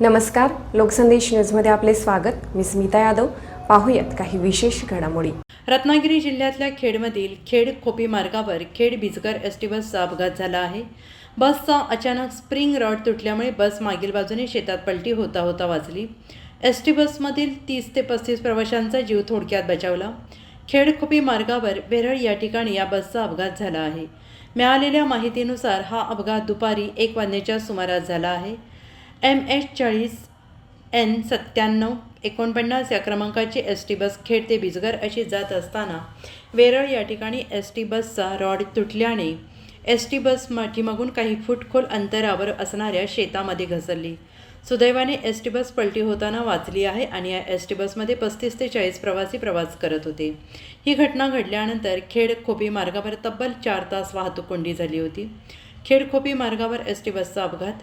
नमस्कार लोकसंदेश न्यूजमध्ये आपले स्वागत. मी स्मिता यादव. पाहूयात काही विशेष घडामोडी. रत्नागिरी जिल्ह्यातल्या खेडमधील खेड खोपी मार्गावर खेड बिजगर एस टी बसचा अपघात झाला आहे. बसचा अचानक स्प्रिंग रॉड तुटल्यामुळे बस मागील बाजूने शेतात पलटी होता होता वाचली एस टी बसमधील तीस ते पस्तीस प्रवाशांचा जीव थोडक्यात बचावला. खेडखोपी मार्गावर वेरळ या ठिकाणी या बसचा अपघात झाला आहे. मिळालेल्या माहितीनुसार हा अपघात दुपारी एक वाजण्याच्या सुमारास झाला आहे. एम एच चाळीस एन सत्त्याण्णव एकोणपन्नास या क्रमांकाची एस टी बस खेड ते बिजगर अशी जात असताना वेरळ या ठिकाणी एस टी बसचा रॉड तुटल्याने एस टी बस माठीमागून काही फूट खोल अंतरावर असणाऱ्या शेतामध्ये घसरली. सुदैवाने एस टी बस पलटी होताना वाचली आहे आणि या एस टी बसमध्ये पस्तीस ते चाळीस प्रवासी प्रवास करत होते. ही घटना घडल्यानंतर खेड खोपी मार्गावर तब्बल चार तास वाहतूक कोंडी झाली होती. खेड खोपी मार्गावर एस टी बसचा अपघात